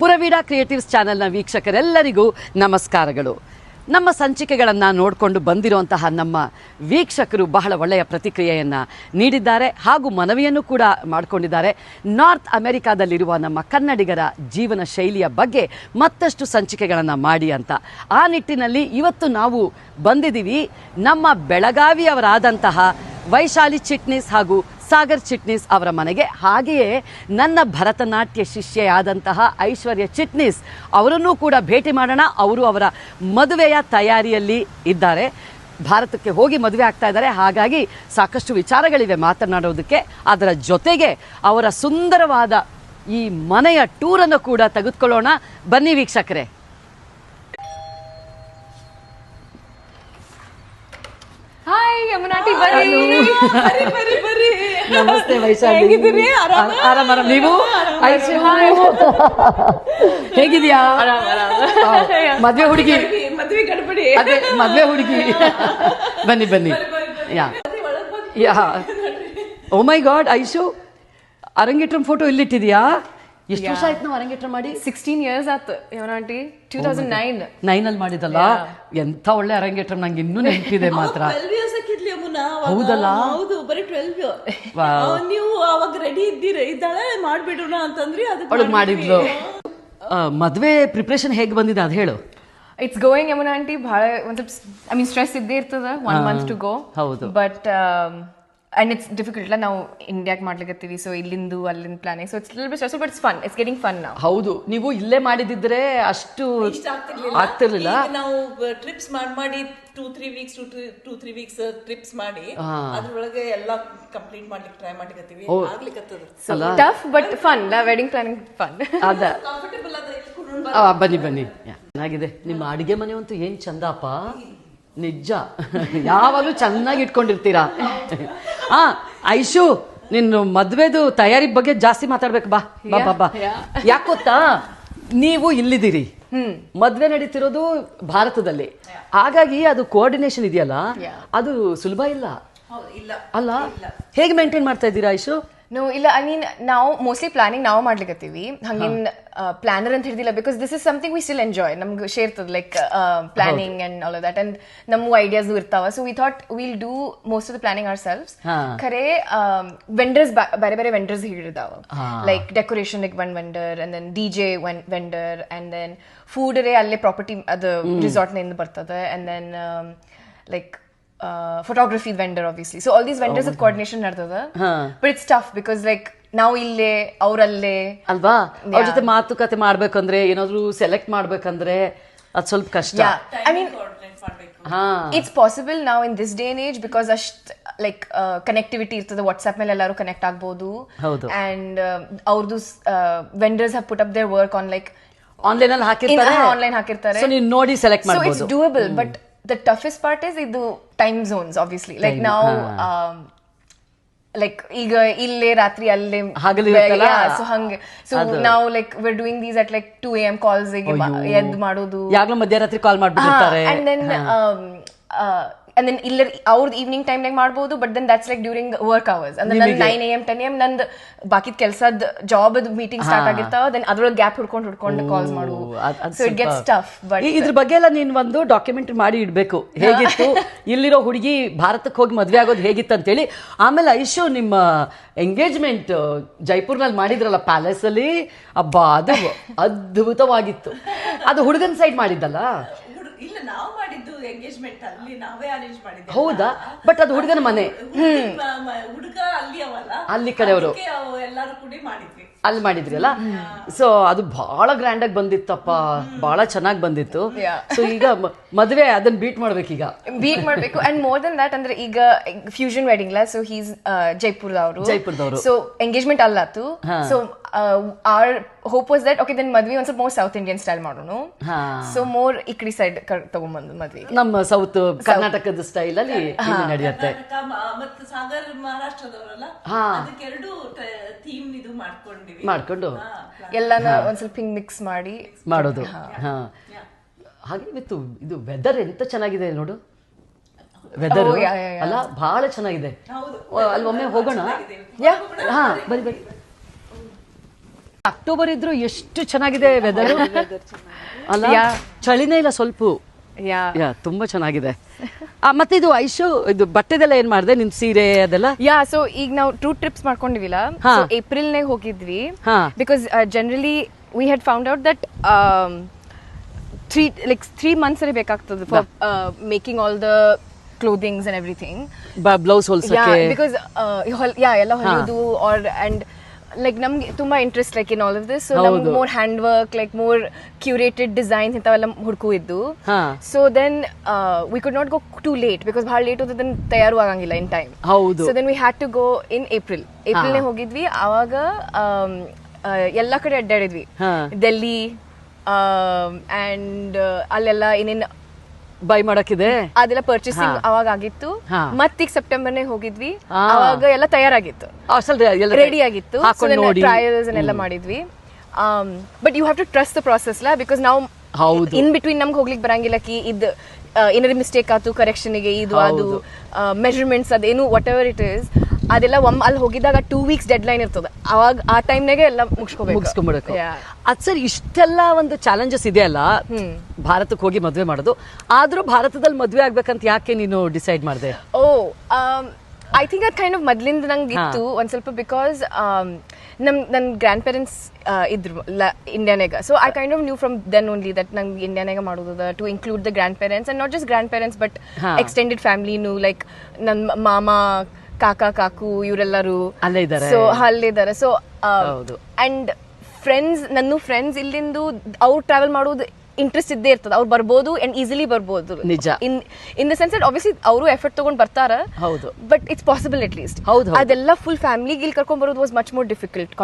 ಪುರವೀಡ creatives ಚಾನೆಲ್ನ ವೀಕ್ಷಕರೆಲ್ಲರಿಗೂ ನಮಸ್ಕಾರಗಳು. ನಮ್ಮ ಸಂಚಿಕೆಗಳನ್ನು ನೋಡಿಕೊಂಡು ಬಂದಿರುವಂತಹ ನಮ್ಮ ವೀಕ್ಷಕರು ಬಹಳ ಒಳ್ಳೆಯ ಪ್ರತಿಕ್ರಿಯೆಯನ್ನು ನೀಡಿದ್ದಾರೆ ಹಾಗೂ ಮನವಿಯನ್ನು ಕೂಡ ಮಾಡಿಕೊಂಡಿದ್ದಾರೆ. ನಾರ್ತ್ ಅಮೆರಿಕಾದಲ್ಲಿರುವ ನಮ್ಮ ಕನ್ನಡಿಗರ ಜೀವನ ಶೈಲಿಯ ಬಗ್ಗೆ ಮತ್ತಷ್ಟು ಸಂಚಿಕೆಗಳನ್ನು ಮಾಡಿ ಅಂತ. ಆ ನಿಟ್ಟಿನಲ್ಲಿ ಇವತ್ತು ನಾವು ಬಂದಿದ್ದೀವಿ. ನಮ್ಮ ಬೆಳಗಾವಿಯವರಾದಂತಹ ವೈಶಾಲಿ ಚಿಟ್ನಿಸ್ ಹಾಗೂ ಸಾಗರ್ ಚಿಟ್ನೀಸ್ ಅವರ ಮನೆಗೆ. ಹಾಗೆಯೇ ನನ್ನ ಭರತನಾಟ್ಯ ಶಿಷ್ಯೆಯಾದಂತಹ ಐಶ್ವರ್ಯ ಚಿಟ್ನಿಸ್ ಅವರನ್ನು ಕೂಡ ಭೇಟಿ ಮಾಡೋಣ. ಅವರು ಅವರ ಮದುವೆಯ ತಯಾರಿಯಲ್ಲಿ ಇದ್ದಾರೆ. ಭಾರತಕ್ಕೆ ಹೋಗಿ ಮದುವೆ ಆಗ್ತಾ ಇದ್ದಾರೆ. ಹಾಗಾಗಿ ಸಾಕಷ್ಟು ವಿಚಾರಗಳಿವೆ ಮಾತನಾಡೋದಕ್ಕೆ. ಅದರ ಜೊತೆಗೆ ಅವರ ಸುಂದರವಾದ ಈ ಮನೆಯ ಟೂರನ್ನು ಕೂಡ ತೆಗೆದುಕೊಳ್ಳೋಣ. ಬನ್ನಿ ವೀಕ್ಷಕರೇ. ಹಾಯ್ ಯಮುನಾಟಿ ಬರ್ರಿ ಬರ್ರಿ ಬರ್ರಿ ನಮಸ್ತೆ ವೈಶಾಲಿ ಹೇಗಿದ್ದೀರಿ? ಆರಾಮ? ಆರಾಮ ನೀವು? ಹೇಗಿದ್ಯಾ ಮದ್ವೆ ಹುಡುಗಿ. ಮದ್ವೆ ಗಡಪಡಿ ಅದೇ ಮದ್ವೆ ಹುಡುಗಿ. ಬನ್ನಿ ಬನ್ನಿ. Yeah. Yeah. Oh my god Aishu arangetram photo ಇಲ್ಲಿಟ್ಟಿದ್ಯಾ? ಎಷ್ಟು ವರ್ಷ ಆಯ್ತು ನಾವು ಅರಂಗೇಟ್ರ ಮಾಡಿ? ಸಿಕ್ಸ್ಟೀನ್ ಇಯರ್ಸ್ ಆಯ್ತು aunty. Two thousand nine nine ಅಲ್ಲಿ ಮಾಡಿದಲ್ಲ ಎಂತ ಒಳ್ಳೆ ಅರಂಗೇಟ್ರ ನಂಗೆ ಇನ್ನೂ ನೆನಪಿದೆ ಮಾತ್ರ. ಹೌದಲ್ಲ? ಹೌದು ಬರೀ ಟ್ವೆಲ್ವ್. ನೀವು ಅವಾಗ ರೆಡಿ ಇದ್ದೀರ. ಇದ್ದಾಳೆ ಮಾಡ್ಬಿಡೋಣ ಅಂತಂದ್ರಿ ಅದಕ್ಕೆ ಅವಳು ಮಾಡಿದ್ಲು. ಆ, ಮದ್ವೆ ಪ್ರಿಪ್ರೇಷನ್ ಹೇಗೆ ಬಂದಿದೆ? ಅದು ಹೇಳು. It's going Yamuna aunty. ಬಹಳ ಒಂದು ಐ ಮೀನ್ ಸ್ಟ್ರೆಸ್ ಇದ್ದೇ ಇರ್ತದ. ಒನ್ ಮಂತ್ ಟು ಗೋ ಹೌದು. ಬಟ್ ಅಂಡ್ ಇಟ್ಸ್ ಡಿಫಿಕಲ್ಟ್ ಇಲ್ಲ ನಾವು ಇಂಡಿಯಾಕ್ ಮಾಡ್ಲಿಕತ್ತೀವಿ. ಸೊ ಇಲ್ಲಿಂದು ಅಲ್ಲಿಂದ planning so it's but it's fun it's getting fun ನಾವು ಹೌದು. ನೀವು ಇಲ್ಲೇ ಮಾಡಿದಿದ್ರೆ ಅಷ್ಟು ಆಗ್ತಿರ್ಲಿಲ್ಲ. ನಾವು ಟ್ರಿಪ್ಸ್ ಮಾಡಿ ಮಾಡಿ two three weeks two two three weeks trips ಮಾಡಿ ಅದ್ರೊಳಗೆ ಎಲ್ಲ ಕಂಪ್ಲೀಟ್ ಮಾಡ್ಲಿಕ್ಕೆ ಟ್ರೈ ಆಗ್ಲಿಕ್ಕತ್ತದ ಅಲ್ಲ. Tough but fun wedding planning fun ಅದ. ಕಂಫರ್ಟಬಲ್ ಬನ್ನಿ ಬನ್ನಿ. ಚೆನ್ನಾಗಿದೆ. ನಿಮ್ಮ ಅಡಿಗೆ ಮನೆ ಅಂತೂ ಏನ್ ಚಂದಪ್ಪ? ನಿಜ. ಯಾವಾಗಲೂ ಚೆನ್ನಾಗಿ ಇಟ್ಕೊಂಡಿರ್ತೀರಾ? ಆ ಐಶು ನಿನ್ನ ಮದ್ವೆದು ತಯಾರಿ ಬಗ್ಗೆ ಜಾಸ್ತಿ ಮಾತಾಡ್ಬೇಕು ಬಾ. ಬಾ ಬಾ ಬಾ. ಯಾಕೆ ಗೊತ್ತಾ ನೀವು ಇಲ್ಲಿದ್ದೀರಿ. ಮದ್ವೆ ನಡೀತಿರೋದು ಭಾರತದಲ್ಲಿ. ಹಾಗಾಗಿ ಅದು ಕೋಆರ್ಡಿನೇಷನ್ ಇದೆಯಲ್ಲ? ಅದು ಸುಲಭ ಇಲ್ಲ? ಇಲ್ಲ. ಅಲ್ಲ? ಹೇಗೆ ಮೇಂಟೈನ್ ಮಾಡ್ತಾ ಇದ್ದೀರಾ ಐಶು? ನೋ ಇಲ್ಲ ಐ ಮೀನ್ ನಾವು ಮೋಸ್ಟ್ಲಿ ಪ್ಲಾನಿಂಗ್ ನಾವು ಮಾಡ್ಲಿಕತ್ತೀವಿ. ಹಂಗೇನ್ ಪ್ಲಾನರ್ ಅಂತ ಹಿಡಿದಿಲ್ಲ because this is something we still enjoy ನಮ್ಗೆ ಶೇರ್ತದ like planning and all that and ನಮ್ಮ ಐಡಿಯಾಸ್ ಇರ್ತಾವ. So we thought will do most of the planning our self ಹಾ. ಖರೆ ವೆಂಡರ್ಸ್ ಬೇರೆ ಬೇರೆ vendors ಹಿಡಿದಾವ like decoration one vendor and then D J one vendor and then ಫೂಡರೇ ಅಲ್ಲೇ property ಅದು ರಿಸಾರ್ಟ್ನಿಂದ ಬರ್ತದೆ. And then like photography vendor obviously so all these vendors coordination ನಡ್ತದ but it's tough because like ನಾವು ಇಲ್ಲೇ ಅವರಲ್ಲೇ. ಅಲ್ವಾ? ಅವ್ರ ಜೊತೆ ಮಾತುಕತೆ ಮಾಡ್ಬೇಕಂದ್ರೆ ಏನಾದ್ರು ಸೆಲೆಕ್ಟ್ ಮಾಡ್ಬೇಕಂದ್ರೆ ಅದ್ ಸ್ವಲ್ಪ ಕಷ್ಟ. ಐ ಮೀನ್ ಇಟ್ಸ್ ಪಾಸಿಬಲ್ ನಾವು in this day age because ಅಷ್ಟ್ ಲೈಕ್ ಕನೆಕ್ಟಿವಿಟಿ ಇರ್ತದೆ. ವಾಟ್ಸ್ಆಪ್ ಮೇಲೆ ಎಲ್ಲರೂ ಕನೆಕ್ಟ್ ಆಗ್ಬೋದು. ಅಂಡ್ ಅವ್ರದ್ದು vendors have put up their work on like online ಅಲ್ಲಿ ಹಾಕಿರ್ತಾರೆ. ಆನ್ಲೈನ್ ಹಾಕಿರ್ತಾರೆ. ನೋಡಿ ಸೆಲೆಕ್ಟ್ ಸೊ ಇಟ್ಸ್ ಮಾಡ್ಬೋದು. Doable but the toughest part is ಇದು ಟೈಮ್ ಝೋನ್ಸ್ ಆಬ್ವಿಯಸ್ಲಿ ಲೈಕ್ ನಾವು ಲೈಕ್ ಈಗ ಇಲ್ಲೇ ರಾತ್ರಿ ಅಲ್ಲೇ ಸೊ ಹಂಗೆ. ಸೊ ನಾವು like we're doing these at like two A M calls ಎದ್ ಮಾಡೋದು. ಯಾವಾಗಲೂ ಮಧ್ಯರಾತ್ರಿ ಕಾಲ್ ಮಾಡ್ಬಿಟ್ಟಿರ್ತಾರೆ. ಅಂಡ್ ದೆನ್ ಅಂಡ್ ದೆನ್ ಇಲ್ಲ ಅವ್ರದ್ದು ಈವ್ನಿಂಗ್ ಟೈಮ್ನಾಗ ಮಾಡ್ಬೋದು but then that's like during work hours ಅಂದ್ರೆ ನನ್ನ nine A M ten M ನಂದು ಬಾಕಿ ಕೆಲಸದ ಜಾಬ್ ಮೀಟಿಂಗ್ ಸ್ಟಾರ್ಟ್ ಆಗಿರ್ತಾವ ದೆನ್ ಅದ್ರೊಳಗೆ ಗ್ಯಾಪ್ ಹುಡ್ಕೊಂಡು ಹುಡ್ಕೊಂಡು ಕಾಲ್ಸ್ ಮಾಡುವುದು ಸೊ ಇಟ್ ಗೆಟ್ಸ್ ಸ್ವಲ್ಪ- ಟಫ್ ಬಟ್ ಈ- ಇದ್ರ ಬಗ್ಗೆ ಎಲ್ಲ ನೀನ್ ಒಂದು ಡಾಕ್ಯುಮೆಂಟ್ ಮಾಡಿ ಇಡಬೇಕು. ಹೇಗಿತ್ತು? ಇಲ್ಲಿರೋ ಹುಡುಗಿ ಭಾರತಕ್ಕೆ ಹೋಗಿ ಮದುವೆ ಆಗೋದು ಹೇಗಿತ್ತು ಅಂತೇಳಿ. ಆಮೇಲೆ ಐಶು ನಿಮ್ಮ ಎಂಗೇಜ್ಮೆಂಟ್ ಜೈಪುರ್ನಲ್ಲಿ ಮಾಡಿದ್ರಲ್ಲ ಪ್ಯಾಲೇಸ್ ಅಲ್ಲಿ? ಅಬ್ಬಾ ಅದು ಅದ್ಭುತವಾಗಿತ್ತು. ಅದು ಹುಡುಗನ ಸೈಡ್ ಮಾಡಿದ್ದಲ್ಲ? ಇಲ್ಲ ನಾವು ಮಾಡಿದ್ದು ಎಂಗೇಜ್ಮೆಂಟ್ ಅಲ್ಲಿ ನಾವೇ ಅರೇಂಜ್ ಮಾಡಿದ್ವಿ ಹೌದಾ? ಬಟ್ ಅದು ಹುಡುಗನ ಮನೆ. ಹುಡುಗ ಅಲ್ಲಿ ಅವಲ್ಲ. ಅಲ್ಲಿ ಕಡೆಯವರು. ಎಲ್ಲರೂ ಕೂಡಿ ಮಾಡಿದ್ವಿ. ಅಲ್ಲಿ ಮಾಡಿದ್ರಲ್ಲ ಸೊ ಅದು ಬಹಳ ಗ್ರ್ಯಾಂಡ್ ಆಗಿ ಬಂದಿತ್ತಪ್ಪ. ಬಹಳ ಚೆನ್ನಾಗಿ ಬಂದಿತ್ತು. ಸೊ ಈಗ ಮದುವೆ ಅದನ್ನ ಬೀಟ್ ಮಾಡ್ಬೇಕೀಗ ಬೀಟ್ ಮಾಡ್ಬೇಕು. ಅಂಡ್ ಮೋರ್ ದನ್ ದಟ್ ಅಂದ್ರೆ ಈಗ ಫ್ಯೂಷನ್ ವೆಡ್ಡಿಂಗ್ ಲ ಸೊ ಹೀಸ್ ಜೈಪುರದವರು ಜೈಪುರದವ್ರು. So engagement ಅಲ್ಲಾತು. So our hope was that okay then ಮದ್ವೆ ಒಂದ್ ಸ್ವಲ್ಪ ಮೋರ್ ಸೌತ್ ಇಂಡಿಯನ್ ಸ್ಟೈಲ್ ಮಾಡೋಣ ಹಾ. ಸೊ ಮೋರ್ ಈ ಕಡೆ ಸೈಡ್ ತಗೊಂಬಂದು ಮದ್ವೆ ನಮ್ಮ ಸೌತ್ ಕರ್ನಾಟಕದ ಸ್ಟೈಲ್ ಅಲ್ಲಿ ನಡೆಯುತ್ತೆ. ಮತ್ತು ಸಾಗರ್ ಮಹಾರಾಷ್ಟ್ರದವರಲ್ಲ ಹಾ. ಅದಕ್ಕೆರಡು ಥೀಮ್ ಇದು ಮಾಡ್ಕೊಂಡಿವಿ. ಮಾಡ್ಕೊಂಡು. ಎಲ್ಲಾನ ಒಂದ್ ಸ್ವಲ್ಪ ಹಿಂಗ್ ಮಿಕ್ಸ್ ಮಾಡಿ. ಮಾಡೋದು. ಹಾ. ಹಾಗೆ ಇವತ್ತು ಇದು ವೆದರ್ ಎಂತ ಚೆನ್ನಾಗಿದೆ ನೋಡು? Weather Oh, yeah, yeah, yeah. ಅಲ್ಲ ಬಹಳ ಚೆನ್ನಾಗಿದೆ. ಅಲ್ಲಿ ಒಮ್ಮೆ ಹೋಗೋಣ? ಯಾ ಹಾ ಬರಿ ಬರಿ ಅಕ್ಟೋಬರ್ ಇದ್ರು ಎಷ್ಟು ಚೆನ್ನಾಗಿದೆ ವೆದರ್ ಅಲ್ಲ. ಚಳಿನೇ ಇಲ್ಲ ಸ್ವಲ್ಪ. ಯಾ. ಯಾ ತುಂಬಾ ಚೆನ್ನಾಗಿದೆ. ಮತ್ತೆ ಇದು ಐಶು ಇದು ಬಟ್ಟೆದೆಲ್ಲ ಏನ್ ಮಾಡಿದೆ? ನಿಮ್ ಸೀರೆ ಅದೆಲ್ಲ? ಯಾ ಸೊ ಈಗ ನಾವು ಟೂ ಟ್ರಿಪ್ಸ್ ಮಾಡ್ಕೊಂಡಿವಿಲ್ಲ ಏಪ್ರಿಲ್ ನೇ ಹೋಗಿದ್ವಿ. Because generally we had found out that three like three months ಅಲ್ಲಿ ಬೇಕಾಗ್ತದೆ for making all the clothings and everything blouse ಹೊಲ್ಸಕ್ಕೆ. Because yeah ಎಲ್ಲ ಹೊಲಿಯೋದು ಆರ್ ಅಂಡ್ ಲೈಕ್ ನಮ್ಗೆ ತುಂಬಾ interest like in all of this so ನಮ್ಗೆ. More hand work like more curated designs ಇಂಥವೆಲ್ಲ ಹುಡುಕು ಇದ್ದು. So then we could not go to late because ಭಾಳ late ಹೋದ್ರೆ ದೆನ್ ತಯಾರು ಆಗಂಗಿಲ್ಲ ಇನ್ ಟೈಮ್ ಹೌದು. So then we had to go in April ಏಪ್ರಿಲ್ನೇ ಹೋಗಿದ್ವಿ. ಆವಾಗ ಎಲ್ಲಾ ಆ, ಎಲ್ಲ ಕಡೆ ಅಡ್ಡಾಡಿದ್ವಿ. ಡೆಲ್ಲಿ ಅಂಡ್ ಅಲ್ಲೆಲ್ಲ ಏನೇನು ಬೈ ಮಾಡಕ್ಕಿದೆ? ಅದೆಲ್ಲ ಪರ್ಚೇಸಿಂಗ್ ಅವಾಗ ಆಗಿತ್ತು ಮತ್ತೀಗ ಸೆಪ್ಟೆಂಬರ್ ನೇ ಹೋಗಿದ್ವಿ. ಅವಾಗ ಎಲ್ಲ ತಯಾರಾಗಿತ್ತು. ರೆಡಿ ಆಗಿತ್ತು. ಟ್ರಯಲ್ಸ್ ಎಲ್ಲ ಮಾಡಿದ್ವಿ. But you have to trust the process law because ನಾವು ಹೌದು. ಇನ್ ಬಿಟ್ವೀನ್ ನಮ್ಗೆ ಹೋಗ್ಲಿಕ್ಕೆ ಬರಂಗಿಲ್ಲ ಕಿ ಇದು ಏನಾದ್ರು ಮಿಸ್ಟೇಕ್ ಆಯ್ತು ಕರೆಕ್ಷನ್ಗೆ ಇದು ಅದು ಮೆಜರ್ಮೆಂಟ್ಸ್ ಅದೇನು ವಾಟ್ ಎವರ್ ಇಟ್ ಇಸ್ ಅದೆಲ್ಲ ಒಮ್ಮೆ ಅಲ್ಲಿ ಹೋಗಿದಾಗ ಟೂ ವೀಕ್ಸ್ ಡೆಡ್ ಲೈನ್ ಇರ್ತದೆ. ಅವಾಗ ಆ ಟೈಮ್ನಾಗೆ ಎಲ್ಲ ಮುಗಿಸ್ಕೊಬೇಕು. ಅದ್ ಸರ್ ಇಷ್ಟೆಲ್ಲ ಒಂದು ಚಾಲೆಂಜಸ್ ಇದೆಯಲ್ಲ ಭಾರತಕ್ಕೆ ಹೋಗಿ ಮದುವೆ ಮಾಡೋದು. ಆದ್ರೂ ಭಾರತದಲ್ಲಿ ಮದುವೆ ಆಗ್ಬೇಕಂತ ಯಾಕೆ ನೀನು ಡಿಸೈಡ್ ಮಾಡಿದೆ? ಓ ಐ ಥಿಂಕ್ ಅದ್ ಕೈಂಡ್ ಆಫ್ ಮೊದ್ಲಿಂದ ನಂಗೆ ಇತ್ತು ಒಂದ್ ಸ್ವಲ್ಪ ಬಿಕಾಸ್ ನಮ್ ನನ್ನ ಗ್ರ್ಯಾಂಡ್ ಪೇರೆಂಟ್ಸ್ ಇದ್ರು ಇಂಡಿಯಾನಾಗ so I kind of knew from then only that ನಂಗೆ ಇಂಡಿಯಾನಾಗ ಮಾಡೋದು to include the grand parents and not just grand parents but. Extended ಫ್ಯಾಮಿಲಿನು like ನನ್ನ ಮಾಮ ಕಾಕಾ ಕಾಕು ಇವರೆಲ್ಲರೂ. ಅಲ್ಲೇ ಇದಾರೆ. ಸೊ ಅಲ್ಲಿದ್ದಾರೆ ಸೊ ಹೌದು. ಅಂಡ್ ಫ್ರೆಂಡ್ಸ್ ನನ್ನ ಫ್ರೆಂಡ್ಸ್ ಇಲ್ಲಿಂದು ಅವ್ರು ಟ್ರಾವೆಲ್ ಮಾಡೋದು ಇಂಟ್ರೆಸ್ಟ್ ಇದ್ದೇ ಇರ್ತದೆ. ಅವ್ರು ಬರ್ಬೋದು ಅಂಡ್ ಈಸಿಲಿ ಬರ್ಬೋದು. ನಿಜ. In in the sense obviously ಅವರು ಎಫರ್ಟ್ ತಗೊಂಡ್ ಬರ್ತಾರ. ಹೌದು. But it's possible at least ಹೌದು. ಅದೆಲ್ಲ ಫುಲ್ ಫ್ಯಾಮಿಲಿಗೆ ಇಲ್ಲಿ ಕರ್ಕೊಂಡ್ ಬರೋದು ವಾಸ್ ಮಚ್ ಮೋರ್ ಡಿಫಿಕಲ್ಟ್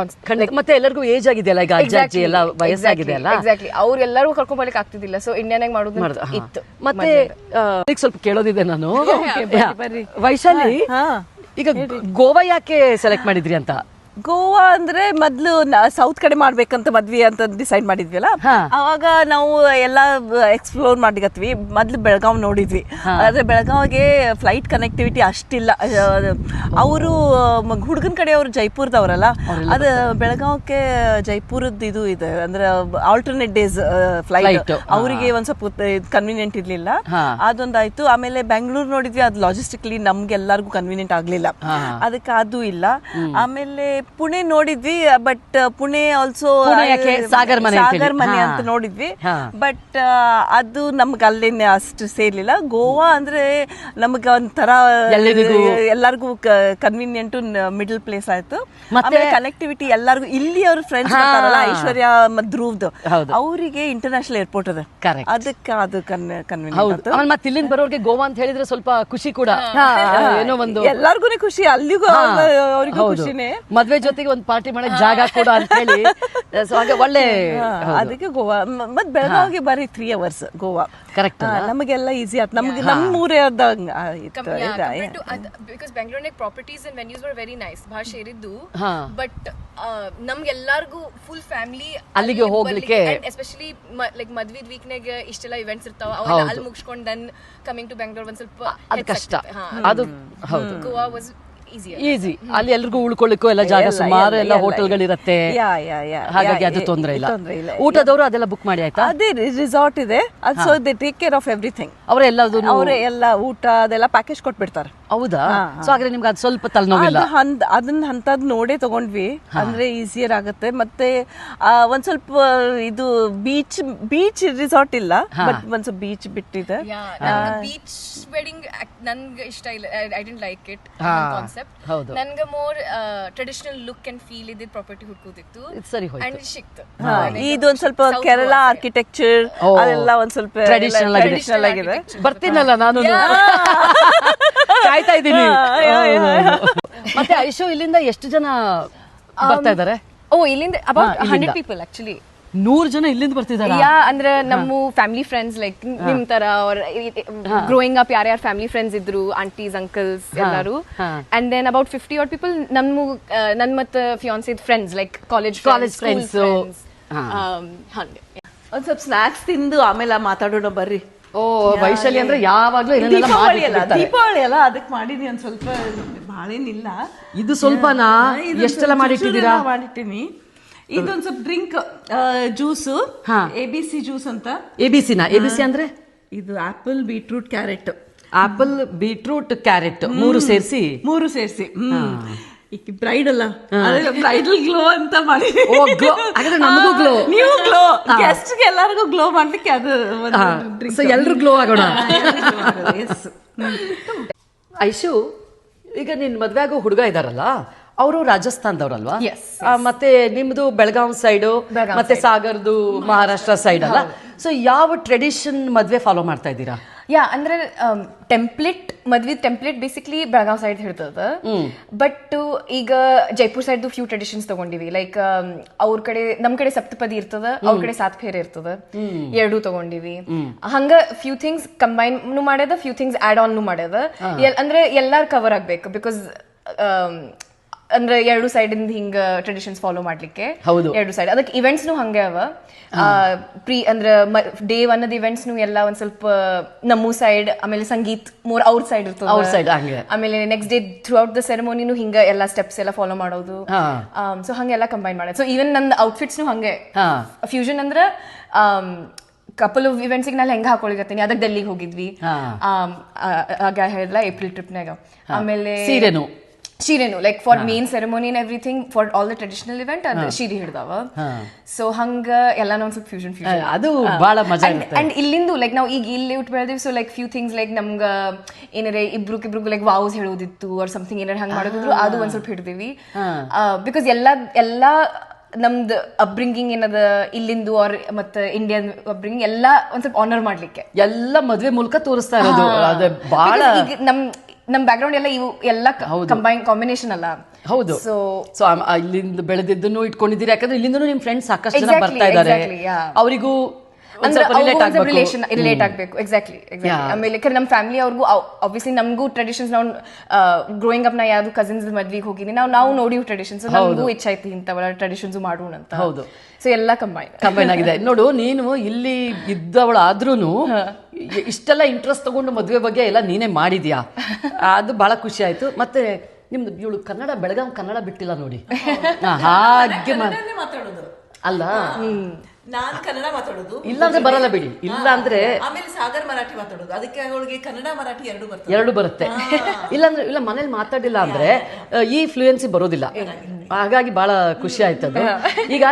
ಮತ್ತೆ ಎಲ್ಲರಿಗೂ ಏಜ್ ಆಗಿದೆಯಲ್ಲ? ಈಗ ಅಜ್ಜ ಅಜ್ಜಿ ಎಲ್ಲ ವಯಸ್ಸಾಗಿದೆ ಅಲ್ಲ? ಎಕ್ಸಾಕ್ಟ್ಲಿ ಅವ್ರೆಲ್ಲರೂ ಕರ್ಕೊಂಡ್ ಬರ್ಲಿಕ್ಕೆ ಆಗ್ತಿದ್ದಿಲ್ಲ. ಸೊ ಇಂಡಿಯಾನಾಗ ಮಾಡೋದು ಮಾಡ್ದ. ಇತ್ತು. ಮತ್ತೆ ಸ್ವಲ್ಪ ಕೇಳೋದಿದೆ ನಾನು. ವೈಶಾಲಿ ಈಗ ಗೋವಾ ಯಾಕೆ ಸೆಲೆಕ್ಟ್ ಮಾಡಿದ್ರಿ ಅಂತ? ಗೋವಾ ಅಂದ್ರೆ ಮೊದ್ಲು ಸೌತ್ ಕಡೆ ಮಾಡ್ಬೇಕಂತ ಮದ್ವಿ ಅಂತ ಡಿಸೈಡ್ ಮಾಡಿದ್ವಿಲ್ಲ. ಅವಾಗ ನಾವು ಎಲ್ಲ ಎಕ್ಸ್ಪ್ಲೋರ್ ಮಾಡಿಗತ್ವಿ ಮೊದ್ಲು ಬೆಳಗಾವ್ ನೋಡಿದ್ವಿ. ಆದ್ರೆ ಬೆಳಗಾವಿಗೆ ಫ್ಲೈಟ್ ಕನೆಕ್ಟಿವಿಟಿ ಅಷ್ಟಿಲ್ಲ. ಅವರು ಹುಡುಗನ ಕಡೆ ಅವರು ಜೈಪುರದವರಲ್ಲ ಅದು ಬೆಳಗಾವಕ್ಕೆ ಜೈಪುರದ ಇದು ಇದೆ. ಅಂದ್ರೆ ಆಲ್ಟರ್ನೇಟ್ ಡೇಸ್ ಫ್ಲೈಟ್ ಅವರಿಗೆ ಒಂದ್ ಸ್ವಲ್ಪ ಕನ್ವೀನಿಯಂಟ್ ಇರ್ಲಿಲ್ಲ. ಅದೊಂದಾಯ್ತು. ಆಮೇಲೆ ಬೆಂಗಳೂರು ನೋಡಿದ್ವಿ. ಅದು ಲಾಜಿಸ್ಟಿಕ್ಲಿ ನಮ್ಗೆ ಎಲ್ಲರಿಗೂ ಕನ್ವೀನಿಯಂಟ್ ಆಗ್ಲಿಲ್ಲ ಅದಕ್ಕೆ ಅದು ಇಲ್ಲ. ಆಮೇಲೆ ಪುಣೆ ನೋಡಿದ್ವಿ ಬಟ್ ಪುಣೆ ಆಲ್ಸೋ ಪುಣೆ ಯಾಕೆ? ಸಾಗರ್ ಮನೆ ಸಾಗರ್ ಮನೆ ಅಂತ ನೋಡಿದ್ವಿ. ಬಟ್ ಅದು ನಮ್ಗೆ ಅಲ್ಲೇನೆ ಅಷ್ಟು ಸೇರ್ಲಿಲ್ಲ. ಗೋವಾ ಅಂದ್ರೆ ನಮ್ಗೆ ಒಂಥರ ಎಲ್ಲರಿಗೂ. ಕನ್ವೀನಿಯಂಟ್ ಮಿಡಲ್ ಪ್ಲೇಸ್ ಆಯ್ತು. ಮತ್ತೆ- ಕನೆಕ್ಟಿವಿಟಿ ಎಲ್ಲರಿಗೂ ಇಲ್ಲಿ ಅವ್ರ ಫ್ರೆಂಡ್ಸ್ ಐಶ್ವರ್ಯ ಧ್ರುವ್ದು. ಅವರಿಗೆ ಇಂಟರ್ನ್ಯಾಷನಲ್ ಏರ್ಪೋರ್ಟ್ ಅದ. ಅದಕ್ಕೆ ಅದು ಕನ್ವಿನಿಯಂಟ್ ಮತ್ತೆ ಇಲ್ಲಿಂದ ಬರೋರಿಗೆ ಗೋವಾ ಅಂತ ಹೇಳಿದ್ರೆ ಸ್ವಲ್ಪ ಖುಷಿ ಕೂಡ. ಏನೋ ಒಂದು ಎಲ್ಲಾರ್ಗು ಖುಷಿ ಅಲ್ಲಿಗೂ ಅವರಿಗೂ ಅವ್ರಿಗೂ ಖುಷಿನೇ. ಮದ್ವೆ ಜೊತೆಗೆ ಒಂದು ಪಾರ್ಟಿ ಮಾಡಕ್ ಜಾಗ ಕೊಡು ಅಂತ ಹೇಳಿ. ಸೊ ಹಾಗೆ ಒಳ್ಳೆ ಅದಕ್ಕೆ ಗೋವಾ ಮತ್ತೆ ಮತ್ ಬೆಳಗಾವಿಗೆ ಬರೀ ತ್ರೀ ಅವರ್ಸ್ ಗೋವಾ. ಕರೆಕ್ಟ್? ನಮಗೆಲ್ಲ ಈಸಿ ಆಯ್ತು ನಮ್ಗೆ ನಮ್ಮ ಊರೇ ಆದಂಗ because ಬೆಂಗಳೂರಿನಾಗ properties and venues were very nice ಭಾಷೆ ಇರಿದ್ದು. ಬಟ್ ನಮ್ಗೆಲ್ಲರಿಗೂ ಫುಲ್ ಫ್ಯಾಮಿಲಿ ಅಲ್ಲಿಗೆ ಹೋಗ್ಲಿಕ್ಕೆ- ಎಸ್ಪೆಷಲಿ ಲೈಕ್ ಮದ್ವಿದ್ ವೀಕ್ನಾಗ ಇಷ್ಟೆಲ್ಲ ಇವೆಂಟ್ಸ್ ಇರ್ತಾವ. ಅವೆಲ್ಲ ಅಲ್ಲಿ ಮುಗಿಸ್ಕೊಂಡು ದನ್ ಕಮಿಂಗ್ ಟು ಬೆಂಗಳೂರು ಒಂದ್ ಸ್ವಲ್ಪ ಅದು ಕಷ್ಟ. ಅದು ಹೌದು. ಗೋವಾ ವಾಸ್ ಈಸಿ ಅಲ್ಲಿ ಎಲ್ರಿಗೂ ಉಳ್ಕೊಳ್ಳಿಕ್ಕೂ ಎಲ್ಲ ಜಾಗ ಸುಮಾರು ಎಲ್ಲ, ಹೋಟೆಲ್ಗಳಿರುತ್ತೆ ಎಲ್ಲ ಹೋಟೆಲ್ಗಳಿರತ್ತೆ. ಯಾ, ಯಾ, ಯಾ, ಹಾಗಾಗಿ ಅದು ತೊಂದರೆ ಇಲ್ಲ. ಊಟದವರು ಅದೆಲ್ಲ ಬುಕ್ ಮಾಡಿ ಆಯ್ತಾ? ಅದೇ ರಿಸಾರ್ಟ್ ಇದೆ. ಅದು so they take care of everything ಅವರೇ ಅವರೇ ಎಲ್ಲ ಊಟ ಅದೆಲ್ಲ ಪ್ಯಾಕೇಜ್ ಕೊಟ್ಬಿಡ್ತಾರೆ. ಹೌದಾ? ಸೊ ಹಾಗಾದ್ರೆ ನಿಮ್ಗೆ ಅದು ಸ್ವಲ್ಪ ತಲೆನೋವಿಲ್ಲ? ಅದು ಅದನ್ನ ಅಂತದ್ ನೋಡೇ ತಗೊಂಡ್ವಿ. ಅಂದ್ರೆ ಈಸಿಯರ್ ಆಗುತ್ತೆ. ಮತ್ತೆ ಆ, ಒಂದ್ ಸ್ವಲ್ಪ ಇದು ಬೀಚ್ ಬೀಚ್ ರಿಸಾರ್ಟ್ ಇಲ್ಲ. ಬಟ್ ಒಂದ್ ಸ್ವಲ್ಪ ಬೀಚ್ ಬಿಟ್ಟಿದೆ. ಬೀಚ್ ವೆಡ್ಡಿಂಗ್ ನನ್ಗೆ ಇಷ್ಟ ಇಲ್ಲ. ಐ ಡೆಂಟ್ ಲೈಕ್ ಇಟ್ ಹಾ, ಕಾನ್ಸೆಪ್ಟ್ ಹೌದು. ನನ್ಗೆ more traditional look and feel ಇದ್ದಿದ್ ಪ್ರಾಪರ್ಟಿ ಹುಡ್ಕೋದಿತ್ತು. ಇದು ಸರಿ ಅಂಡ್ ಸಿಕ್ತು. ಹಾ, ಇದೊಂದ್ ಸ್ವಲ್ಪ ಕೇರಳ ಆರ್ಕಿಟೆಕ್ಚರ್. ಅದೆಲ್ಲ ಒಂದ್ ಸ್ವಲ್ಪ ಟ್ರೆಡಿಷನಲ್ ಟ್ರೆಡಿಷನಲ್ ಆಗಿದೆ. ಬರ್ತೀನಲ್ಲ ನಾನು ಕಾಯ್ತಾ ಇದ್ದೀನಿ. ಮತ್ತೆ ಐಶೋ ಇಲ್ಲಿಂದ ಎಷ್ಟು ಜನ ಬರ್ತಾ ಇದಾರೆ? ಓ ಇಲ್ಲಿಂದ ಅಬೌಟ್ ಇಲ್ಲಿಂದ. ಹಂಡ್ರೆಡ್ ಪೀಪಲ್ ಆಕ್ಚುಲಿ ನೂರು ಜನ ಇಲ್ಲಿಂದ ಬರ್ತಿದ್ದಾರೆ ಯಾ ಅಂದ್ರೆ ನಮ್ಮ ಫ್ಯಾಮಿಲಿ ಫ್ರೆಂಡ್ಸ್ ಲೈಕ್ ನಿಮ್ ತರ ಗ್ರೋಯಿಂಗ್ ಅಪ್ ಯಾರ್ಯಾರ ಫ್ಯಾಮಿಲಿ ಫ್ರೆಂಡ್ಸ್ ಇದ್ರು ಆಂಟೀಸ್ ಅಂಕಲ್ಸ್ ಎಲ್ಲರೂ. And then about fifty or people ನಮ್ಮ ನನ್ ಮತ್ತೆ ಫಿಯಾನ್ಸಿದ್ friends like college college friends. ಹಂಗೆ. ಒಂದ್ ಸ್ವಲ್ಪ ಸ್ನಾಕ್ಸ್ ತಿಂದು ಆಮೇಲೆ ಮಾತಾಡೋಣ ಬರ್ರಿ. ಓ ವೈಶಾಲಿ ಅಂದ್ರೆ ಯಾವಾಗ್ಲೂ ಏನೇನೆಲ್ಲ ದೀಪಾವಳಿ ಅಲ್ಲ. ದೀಪಾವಳಿ ಅಲ್ಲ ಅದಕ್ಕೆ ಮಾಡಿದೀನಿ ಒಂದ್ ಸ್ವಲ್ಪ ಬಾಳೇನಿಲ್ಲ ಇದು ಸ್ವಲ್ಪನಾ? ನಾ ಎಷ್ಟೆಲ್ಲ ಮಾಡಿಟ್ಟಿದ್ದೀರಾ? ಮಾಡಿಟ್ಟಿನಿ. ಇದೊಂದ್ ಸ್ವಲ್ಪ ಡ್ರಿಂಕ್ ಜ್ಯೂಸ್ ಹಾ. ಎ ಬಿ ಸಿ ಜ್ಯೂಸ್ ಅಂತ. ಎ ಬಿ ಸಿನ ಎ ಬಿ ಸಿ ಅಂದ್ರೆ? ಇದು apple beetroot carrot apple beetroot carrot ಮೂರು ಸೇರಿಸಿ? ಮೂರು ಸೇರಿಸಿ. ಬ್ರೈಡ್ ಅಲ್ಲ. ಬ್ರೈಡಲ್ ಗ್ಲೋ ಅಂತ ಮಾಡಿ. ನಮಗೂ ಗ್ಲೋ ನೀವು ಗ್ಲೋ ಗೆಸ್ಟ್ ಎಲ್ಲರಿಗೂ ಗ್ಲೋ ಮಾಡ್ಲಿಕ್ಕೆ ಅದು ಎಲ್ಲರೂ ಎಲ್ರು ಗ್ಲೋ ಆಗೋಣ. ಐಶು ಈಗ ನಿನ್ ಮದ್ವೆ ಆಗೋ ಹುಡುಗ ಇದಾರಲ್ಲ ಅವರು ರಾಜಸ್ಥಾನದವ್ರಲ್ವಾ? ಮತ್ತೆ ನಿಮ್ದು ಬೆಳಗಾವ್ ಸೈಡು ಮತ್ತೆ ಸಾಗರ್ದು ಮಹಾರಾಷ್ಟ್ರ ಸೈಡ್ ಅಲ್ಲ? ಸೊ ಯಾವ ಟ್ರೆಡಿಷನ್ ಮದ್ವೆ ಫಾಲೋ ಮಾಡ್ತಾ ಇದ್ದೀರಾ? ಯಾ ಅಂದ್ರೆ ಟೆಂಪ್ಲೇಟ್ ಮದ್ವಿ ಟೆಂಪ್ಲೇಟ್ ಬೇಸಿಕ್ಲಿ ಬೆಳಗಾವ್ ಸೈಡ್ ಹಿಡ್ತದ ಬಟ್ ಈಗ ಜೈಪುರ್ ಸೈಡ್ ಫ್ಯೂ ಟ್ರೆಡಿಷನ್ಸ್ ತಗೊಂಡಿವಿ. ಲೈಕ್ ಅವ್ರ ಕಡೆ ನಮ್ ಕಡೆ ಸಪ್ತಪದಿ ಇರ್ತದ ಅವ್ರ ಕಡೆ ಸಾತ್ ಫೇರ್ ಇರ್ತದ. ಎರಡು ತಗೊಂಡಿವಿ. ಹಂಗ ಫ್ಯೂ ಥಿಂಗ್ಸ್ ಕಂಬೈನ್ ಮಾಡ್ಯದ ಫ್ಯೂ ಥಿಂಗ್ಸ್ ಆಡ್ ಆನ್ ಮಾಡ್ಯದ. ಅಂದ್ರೆ ಎಲ್ಲಾರು ಕವರ್ ಆಗ್ಬೇಕು. ಬಿಕಾಸ್ ಅಂದ್ರೆ ಎರಡು ಸೈಡ್ ಇಂದ ಹಿಂಗ ಟ್ರೆಡಿಷನ್ಸ್ ಫಾಲೋ ಮಾಡ್ಲಿಕ್ಕೆ ಹೌದು. ಎರಡು ಸೈಡ್ ಅದಕ್ಕೆ ಇವೆಂಟ್ಸ್ನು ಹಂಗೆ ಅವ ಪ್ರೀ ಅಂದ್ರೆ ಡೇ ಒನ್ ಅದ ಇವೆಂಟ್ಸ್ನು ಎಲ್ಲ ಒಂದ್ ಸ್ವಲ್ಪ ನಮ್ಮ ಸೈಡ್ ಆಮೇಲೆ ಸಂಗೀತ್ ಮೋರ್ ಔಟ್ ಸೈಡ್ ಇರ್ತದೆ ಅವ್ರ ಸೈಡ್ ಹಂಗೆ. ಆಮೇಲೆ next day throughout the ಸೆರೆಮೋನಿನು ಹಿಂಗ ಎಲ್ಲ ಸ್ಟೆಪ್ಸ್ ಎಲ್ಲ ಫಾಲೋ ಮಾಡೋದು. ಸೊ ಹಂಗೆಲ್ಲ ಕಂಬೈನ್ ಮಾಡೋದು ಸೊ ಈವನ್ ನನ್ನ ಔಟ್ಫಿಟ್ಸ್ನು ಹಂಗೆ ಹಾ. ಫ್ಯೂಷನ್ ಅಂದ್ರೆ ಕಪಲ್ ಆಫ್ ಇವೆಂಟ್ಸಿಗೆ ನಾನು ಹೆಂಗ ಹಾಕೊಳಿಗತ್ತೀನಿ ಅದಕ್ಕೆ ಡೆಲ್ಲಿಗೆ ಹೋಗಿದ್ವಿ ಆಗ ಹೇಳಿದ್ಲ ಏಪ್ರಿಲ್ ಟ್ರಿಪ್ನಾಗ ಆಮೇಲೆ ಸೀರೆನು. ಸೀರೆನು like for main ceremony and everything for all the traditional event ಅದು ಶಿರಿ ಹಿಡ್ದಾವ. ಸೊ ಹಂಗ ಎಲ್ಲ ಒಂದ್ ಸ್ವಲ್ಪ ಫ್ಯೂಷನ್ ಫ್ಯೂಷನ್ ಅದು ಬಹಳ ಮಜಾ ಇರುತ್ತೆ. ಅಂಡ್ ಇಲ್ಲಿಂದು ಲೈಕ್ ನಾವು ಈಗ ಇಲ್ಲಿ ಉಟ್ ಬೆಳೆದಿವಿ so like few things like ನಮ್ಗ ಏನಾರೆ ಇಬ್ರಿಗಿಬ್ರಿಗೂ ಲೈಕ್ ವಾವ್ಸ್ ಹೇಳೋದಿತ್ತು ಆರ್ ಸಮಥಿಂಗ್ ಏನಾರ ಹಂಗ್ ಮಾಡೋದಿದ್ರು ಅದು ಒಂದ್ ಸ್ವಲ್ಪ ಹಿಡ್ದಿವಿ. ಬಿಕಾಸ್ ಎಲ್ಲ ಎಲ್ಲ ನಮ್ದು ಅಬ್ರಿಂಗಿಂಗ್ ಏನದ ಇಲ್ಲಿಂದು ಆರ್ ಮತ್ತೆ ಇಂಡಿಯನ್ ಅಬ್ರಿಂಗಿಂಗ್ ಎಲ್ಲ ಒಂದ್ ಸ್ವಲ್ಪ ಆನರ್ ಮಾಡ್ಲಿಕ್ಕೆ. ಎಲ್ಲ ಮದ್ವೆ ಮೂಲಕ ತೋರಿಸ್ತಾ ಇರೋದು. ಅದು ಬಹಳ ಈಗ ನಮ್ ನಮ್ ಬ್ಯಾಕ್ ಗ್ರೌಂಡ್ ಎಲ್ಲ ಇವು ಎಲ್ಲ ಕಂಬೈನ್ ಕಾಂಬಿನೇಷನ್ ಅಲ್ಲ. ಹೌದು. ಸೊ ಸೊ ಇಲ್ಲಿಂದ ಬೆಳೆದಿದ್ದನ್ನು ಇಟ್ಕೊಂಡಿದ್ದೀರಿ. ಯಾಕಂದ್ರೆ ಇಲ್ಲಿಂದ ನಿಮ್ ಫ್ರೆಂಡ್ಸ್ ಸಾಕಷ್ಟು ಜನ ಬರ್ತಾ ಇದ್ದಾರೆ. ಅವರಿಗೂ ರಿಲೇಟ್ ರಿಲೇಟ್ ಆಗಬೇಕು. Exactly exactly. ಆಮೇಲೆ ಯಾಕಂದ್ರೆ ನಮ್ಮ ಫ್ಯಾಮಿಲಿ ಅವ್ರಿಗೂ ಆಬ್ವಿಯಸ್ಲಿ ನಮಗೂ ಟ್ರೆಡಿಷನ್ಸ್ ನಾವು ಗ್ರೋಯಿಂಗ್ ಅಪ್ ನಾ ಯಾವ್ದು ಕಸಿನ್ಸ್ ಮದ್ವಿಗೆ ಹೋಗಿದ್ವಿ ನಾವು ನಾವು ನೋಡಿ ಟ್ರೆಡಿಷನ್ಸ್ ನಮಗೂ ಇಚ್ಛೆ ಐತಿ ಇಂಥವೆಲ್ಲ ಟ್ರೆಡಿಷನ್ಸ್ ಮಾಡೋಣ ಅಂತ ಹೌದು. ಸೊ ಎಲ್ಲ ಕಂಬೈನ್ ಕಂಬೈನ್ ಆಗಿದೆ. ನೋಡು ನೀನು ಇಲ್ಲಿ ಇದ್ದವಳು ಆದ್ರೂನು ಇಷ್ಟೆಲ್ಲ ಇಂಟ್ರೆಸ್ಟ್ ತಗೊಂಡು ಮದುವೆ ಬಗ್ಗೆ ಎಲ್ಲ ನೀನೇ ಮಾಡಿದ್ಯಾ? ಅದು ಬಹಳ ಖುಷಿ ಆಯ್ತು. ಮತ್ತೆ ನಿಮ್ದು ಇವಳು ಕನ್ನಡ ಬೆಳಗಾವ್ ಕನ್ನಡ ಬಿಟ್ಟಿಲ್ಲ ನೋಡಿ. ಹಾಗೆ ಅಲ್ಲ? ನಾನ್ ಕನ್ನಡ ಮಾತಾಡೋದು. ಇಲ್ಲಾಂದ್ರೆ ಬರಲ್ಲ ಬಿಡಿ. ಇಲ್ಲ ಅಂದ್ರೆ ಆಮೇಲೆ ಸಾಗರ್ ಮರಾಠಿ ಮಾತಾಡೋದು. ಅದಕ್ಕೆ ಅವಳಿಗೆ ಕನ್ನಡ ಮರಾಠಿ ಎರಡು ಬರ್ತದೆ. ಎರಡು ಬರುತ್ತೆ. ಇಲ್ಲಾಂದ್ರೆ ಇಲ್ಲ ಮನೇಲಿ ಮಾತಾಡಿಲ್ಲ ಅಂದ್ರೆ ಈ ಫ್ಲೂಯೆನ್ಸಿ ಬರೋದಿಲ್ಲ. ಹಾಗಾಗಿ ಬಹಳ ಖುಷಿ ಆಯ್ತದ. ಈಗ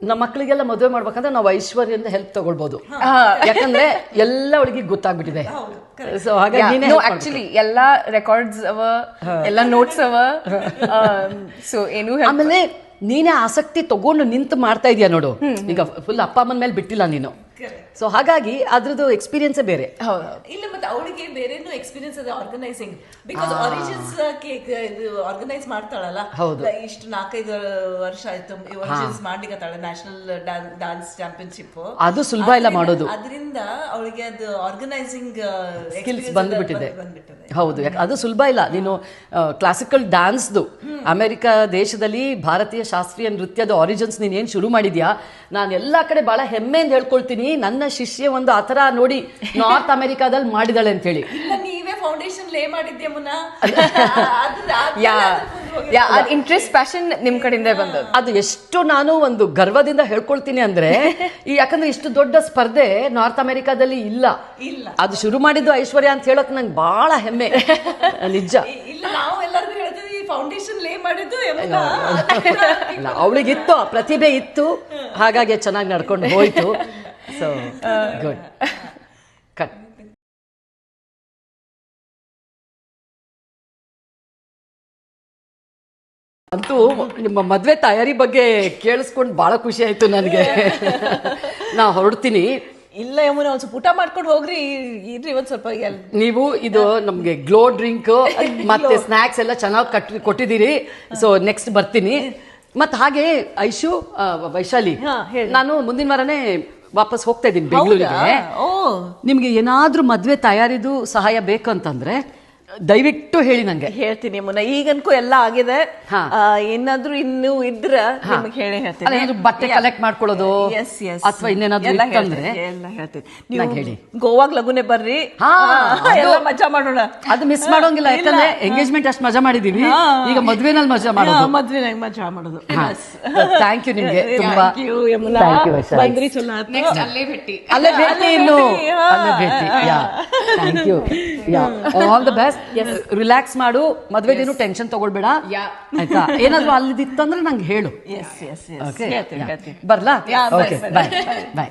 ನಮ್ಮ ಮಕ್ಕಳಿಗೆಲ್ಲ ಮದುವೆ ಮಾಡ್ಬೇಕಂದ್ರೆ ನಾವು ಐಶ್ವರ್ಯದಿಂದ ಹೆಲ್ಪ್ ತಗೊಳ್ಬಹುದು ಯಾಕಂದ್ರೆ ಎಲ್ಲ ಅವಳಿಗೆ ಗೊತ್ತಾಗ್ಬಿಟ್ಟಿದೆ. ಸೊ ಹಾಗಾಗಿ ನೋ ಆಕ್ಚುಲಿ ಎಲ್ಲಾ ರೆಕಾರ್ಡ್ಸ್ ಅವ ಎಲ್ಲ ನೋಟ್ಸ್ ಅವ. ಸೊ ಏನು ಆಮೇಲೆ ನೀನೇ ಆಸಕ್ತಿ ತಗೊಂಡು ನಿಂತು ಮಾಡ್ತಾ ಇದೀಯ ನೋಡು. ಈಗ ಫುಲ್ ಅಪ್ಪ ಅಮ್ಮನ ಮೇಲೆ ಬಿಟ್ಟಿಲ್ಲ ನೀನು. ಸೊ ಹಾಗಾಗಿ ಅದ್ರದ್ದು ಎಕ್ಸ್ಪೀರಿಯನ್ಸ್ ಬೇರೆ. ಹೌದು ಇಲ್ಲ ಮತ್ತೆ ಅವಳಿಗೆ ಬೇರೆನೂ ಎಕ್ಸ್ಪೀರಿಯನ್ಸ್ ಇದೆ ಆರ್ಗನೈಸಿಂಗ್ ಬಿಕಾಸ್ ಆರಿಜಿನ್ಸ್ ಕೇಕ್ ಇದು ಆರ್ಗನೈಸ್ ಮಾಡ್ತಾಳಲ್ಲ ಹೌದು. ಇಷ್ಟು ನಾಲ್ಕೈದು ವರ್ಷ ಆಯ್ತು ಆರಿಜಿನ್ಸ್ ಮಾಡ್ಲಿಕ್ಕೆ ನ್ಯಾಷನಲ್ ಡಾನ್ಸ್ ಚಾಂಪಿಯನ್ಶಿಪ್ ಅದು ಸುಲಭ ಇಲ್ಲ ಮಾಡೋದು. ಅದರಿಂದ ಅವಳಿಗೆ ಅದು ಆರ್ಗನೈಸಿಂಗ್ ಸ್ಕಿಲ್ಸ್ ಬಂದ್ಬಿಟ್ಟಿದೆ. ಹೌದು ಯಾಕೆ ಅದು ಸುಲಭ ಇಲ್ಲ. ನೀನು ಕ್ಲಾಸಿಕಲ್ ಡ್ಯಾನ್ಸ್ದು ಅಮೆರಿಕ ದೇಶದಲ್ಲಿ ಭಾರತೀಯ ಶಾಸ್ತ್ರೀಯ ನೃತ್ಯದ ಆರಿಜಿನ್ಸ್ ನೀನು ಏನು ಶುರು ಮಾಡಿದ್ಯಾ? ನಾನು ಎಲ್ಲ ಕಡೆ ಬಹಳ ಹೆಮ್ಮೆಯಿಂದ ಹೇಳ್ಕೊಳ್ತೀನಿ. ನನ್ನ ಶಿಷ್ಯ ಒಂದು ಆ ಥರ ನೋಡಿ ನಾರ್ತ್ ಅಮೆರಿಕಾದಲ್ಲಿ ಮಾಡಿದಾಳೆ ಅಂತ ಹೇಳಿ ಇಲ್ಲ ನೀವೇ ಫೌಂಡೇಶನ್ ಲೇ ಮಾಡಿದ್ದೆ ಮುನ್ನ? ಇಂಟ್ರೆಸ್ಟ್ ಪ್ಯಾಷನ್ ನಿಮ್ ಕಡೆಯಿಂದ ಬಂದದ್ದು. ಅದು ಎಷ್ಟು ನಾನು ಒಂದು ಗರ್ವದಿಂದ ಹೇಳ್ಕೊಳ್ತೀನಿ ಅಂದ್ರೆ ಈ ಯಾಕಂದ್ರೆ ಇಷ್ಟು ದೊಡ್ಡ ಸ್ಪರ್ಧೆ ನಾರ್ತ್ ಅಮೆರಿಕಾದಲ್ಲಿ ಇಲ್ಲ. ಇಲ್ಲ. ಅದು ಶುರು ಮಾಡಿದ್ದು ಐಶ್ವರ್ಯ ಅಂತ ಹೇಳಕ್ ನಂಗೆ ಬಹಳ ಹೆಮ್ಮೆ. ನಿಜ. ಇಲ್ಲ ನಾವು ಎಲ್ಲರಿಗೂ ಹೇಳ್ತೀವಿ ಫೌಂಡೇಶನ್ ಲೇ ಮಾಡಿದ್ದು ಅವಳಿಗಿತ್ತು ಪ್ರತಿಭೆ ಇತ್ತು. ಹಾಗಾಗಿ ಚೆನ್ನಾಗಿ ನಡ್ಕೊಂಡು ಹೋಯ್ತು. ಸೊ ಗುಡ್ ಕಟ್ ಅಂತೂ ನಿಮ್ಮ ಮದ್ವೆ ತಯಾರಿ ಬಗ್ಗೆ ಕೇಳಿಸ್ಕೊಂಡು ಬಹಳ ಖುಷಿ ಆಯ್ತು ನನಗೆ. ನಾ ಹೊರಡ್ತೀನಿ. ಇಲ್ಲ ಯಮುನ ಒಂದ್ ಸ್ವಲ್ಪ ಊಟ ಮಾಡ್ಕೊಂಡು ಹೋಗ್ರಿ. ಇರ್ರಿ ಒಂದು ಸ್ವಲ್ಪ ನೀವು ಇದು ನಮಗೆ ಗ್ಲೋ ಡ್ರಿಂಕ್ ಮತ್ತೆ ಸ್ನಾಕ್ಸ್ ಎಲ್ಲ ಚೆನ್ನಾಗಿ ಕಟ್ ಕೊಟ್ಟಿದ್ದೀರಿ. ಸೊ ನೆಕ್ಸ್ಟ್ ಬರ್ತೀನಿ. ಮತ್ತೆ ಹಾಗೆ ಐಶು ವೈಶಾಲಿ ನಾನು ಮುಂದಿನ ವಾರನೇ ವಾಪಸ್ ಹೋಗ್ತಾ ಇದ್ದೀನಿ ಬೆಂಗಳೂರಿಗೆ. ಓ. ನಿಮ್ಗೆ ಏನಾದ್ರೂ ಮದ್ವೆ ತಯಾರಿದು ಸಹಾಯ ಬೇಕು ಅಂತಂದ್ರೆ ದಯವಿಟ್ಟು ಹೇಳಿ ನಂಗೆ. ಹೇಳ್ತೀನಿ ಮುನ್ನ ಈಗನ್ಕೂ ಎಲ್ಲ ಆಗಿದೆ. ಏನಾದ್ರೂ ಇನ್ನು ಇದ್ರ ನಿಮ್ಗೆ ಹೇಳಿ ಹೇಳ್ತೀನಿ. ಬಟ್ಟೆ ಕಲೆಕ್ಟ್ ಮಾಡ್ಕೊಳ್ಳೋದು? ಎಸ್ ಎಸ್ ಅಥವಾ ಇನ್ನೇನಾದ್ರೂ ಎಲ್ಲ? ಹೇಳ್ತೀನಿ, ಎಲ್ಲ ಹೇಳ್ತೀನಿ. ನಂಗ್ ಹೇಳಿ. ನೀವು ಗೋವಾಗ್ ಲಗುನೆ ಬರ್ರಿ. ಹಾ, ಎಲ್ಲ ಮಜಾ ಮಾಡೋಣ. ಅದು ಮಿಸ್ ಮಾಡೋಂಗಿಲ್ಲ ಯಾಕಂದ್ರೆ ಎಂಗೇಜ್ಮೆಂಟ್ ಅಷ್ಟು ಮಜಾ ಮಾಡಿದೀವಿ. ಈಗ ಮದ್ವೆನಲ್ಲಿ ಮಜಾ ಮಾಡೋದು. ಮದ್ವೆ ಮಜಾ ಮಾಡೋದು. ಥ್ಯಾಂಕ್ ಯು ನಿಮ್ಗೆ ತುಂಬಾ. ಬಂದ್ರಿ ನೆಕ್ಸ್ಟ್ ಅಲ್ಲೇ ಭೇಟಿ. ಅಲ್ಲೇ ಭೇಟಿ ಇನ್ನು. ಅಲ್ಲೇ ಭೇಟಿ yeah. Thank you yeah. All the best relax ಮಾಡು ಮದ್ವೆದೇನು ಟೆನ್ಷನ್ ತಗೊಳ್ಬೇಡ. ಆಯ್ತಾ? ಏನಾದ್ರು ಅಲ್ಲಿದಿತ್ತಂದ್ರೆ ನಂಗೆ ಹೇಳು. ಬರ್ಲಾ? ಓಕೆ. ಬಾಯ್ ಬಾಯ್